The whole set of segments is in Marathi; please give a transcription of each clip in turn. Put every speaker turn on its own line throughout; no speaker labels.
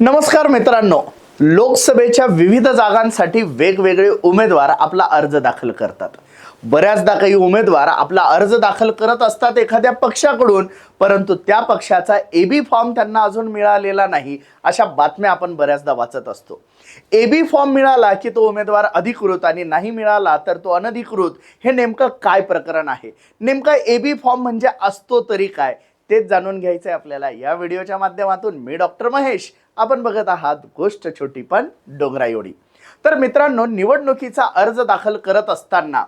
नमस्कार मित्रांनो. लोकसभेच्या विविध जागांसाठी वेगवेगळे उमेदवार आपला अर्ज दाखल करतात. बऱ्याचदा काही उमेदवार आपला अर्ज दाखल करत असतात एखाद्या पक्षाकडून परंतु त्या पक्षाचा एबी फॉर्म त्यांना अजून मिळालेला नाही अशा बातम्या आपण बऱ्याचदा वाचत असतो. एबी फॉर्म मिळाला की तो उमेदवार अधिकृत आणि नाही मिळाला तर तो अनधिकृत हे नेमकं काय प्रकरण आहे? नेमका एबी फॉर्म म्हणजे असतो तरी काय? तेच जाणून घ्यायचं आहे आपल्याला. या व्हिडिओच्या माध्यमातून मी डॉक्टर महेश. आपण बघत आहात गोष्ट छोटी पण डोंगरा एवढी. तर मित्रांनो निवडणुकीचा अर्ज दाखल करत असताना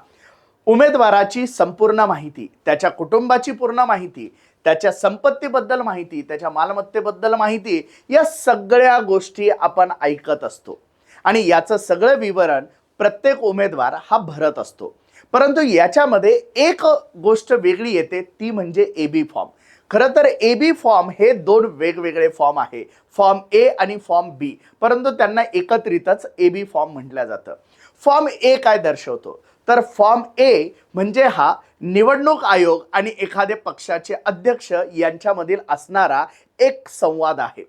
उमेदवाराची संपूर्ण माहिती त्याच्या कुटुंबाची पूर्ण माहिती त्याच्या संपत्तीबद्दल माहिती त्याच्या मालमत्तेबद्दल माहिती या सगळ्या गोष्टी आपण ऐकत असतो. आणि याचं सगळं विवरण प्रत्येक उमेदवार हा भरत असतो. परंतु याच्यामध्ये एक गोष्ट वेगळी येते ती म्हणजे ए बी फॉर्म. खरं तर ए बी फॉर्म हे दोन वेगवेगळे फॉर्म आहे. फॉर्म ए आणि फॉर्म बी परंतु त्यांना एकत्रितच ए बी फॉर्म म्हटलं जातं. फॉर्म ए काय दर्शवतो? तर फॉर्म ए म्हणजे हा निवडणूक आयोग आणि एखाद्या पक्षाचे अध्यक्ष यांच्यामधील असणारा एक संवाद आहे.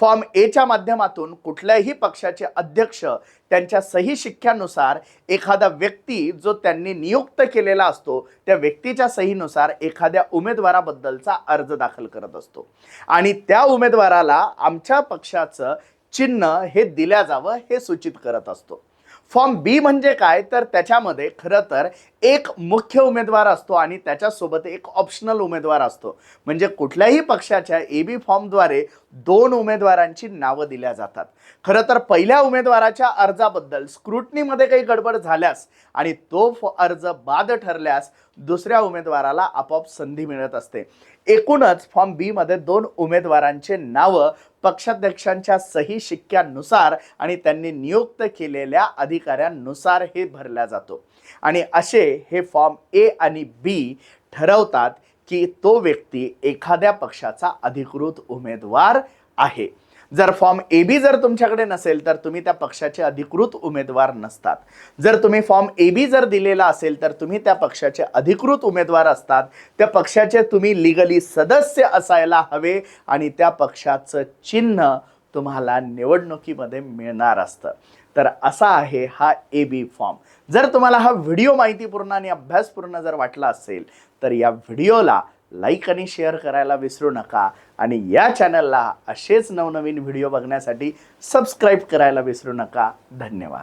फॉर्म एच्या माध्यमातून कुठल्याही पक्षाचे अध्यक्ष त्यांच्या सही शिक्क्यानुसार एखादा व्यक्ती जो त्यांनी नियुक्त केलेला असतो त्या व्यक्तीच्या सहीनुसार एखाद्या उमेदवाराबद्दलचा अर्ज दाखल करत असतो. आणि त्या उमेदवाराला आमच्या पक्षाचं चिन्ह हे दिल्या जावं हे सूचित करत असतो. फॉर्म बी म्हणजे काय? तर त्याच्यामध्ये खरं तर एक मुख्य उमेदवार असतो आणि त्याच्यासोबत एक ऑप्शनल उमेदवार असतो. म्हणजे कुठल्याही पक्षाच्या ए बी फॉर्मद्वारे दोन उमेदवारांची नावं दिल्या जातात. खरं तर पहिल्या उमेदवाराच्या अर्जाबद्दल स्क्रुटनीमध्ये काही गडबड झाल्यास आणि तो अर्ज बाद ठरल्यास दुसऱ्या उमेदवाराला आपोआप संधी मिळत असते. एकूणच फॉर्म बीमध्ये दोन उमेदवारांचे नावं पक्षाध्यक्षांच्या सही शिक्क्यानुसार आणि त्यांनी नियुक्त केलेल्या अधिकाऱ्यांनुसार हे भरला जातो. आणि असे हे फॉर्म ए आणि बी ठरवतात की तो व्यक्ती एखाद्या पक्षाचा अधिकृत उमेदवार आहे. जर फॉर्म ए बी जर तुमच्याकडे नसेल तर तुम्ही त्या पक्षाचे अधिकृत उमेदवार नसतात. जर तुम्ही फॉर्म ए बी जर दिलेला असेल तर तुम्ही त्या पक्षाचे अधिकृत उमेदवार असतात. त्या पक्षाचे तुम्ही लिगली सदस्य असायला हवे आणि त्या पक्षाचं चिन्ह तुम्हाला निवडणुकीमध्ये मिळणार असतं. तर असा आहे हा ए बी फॉर्म जर तुम्हाला हा व्हिडिओ माहितीपूर्ण आणि अभ्यासपूर्ण जर वाटला असेल तर या व्हिडिओला लाईक आणि शेअर करायला विसरू नका आणि या चॅनलला असेच नवनवीन व्हिडिओ बघण्यासाठी सबस्क्राईब करायला विसरू नका. धन्यवाद.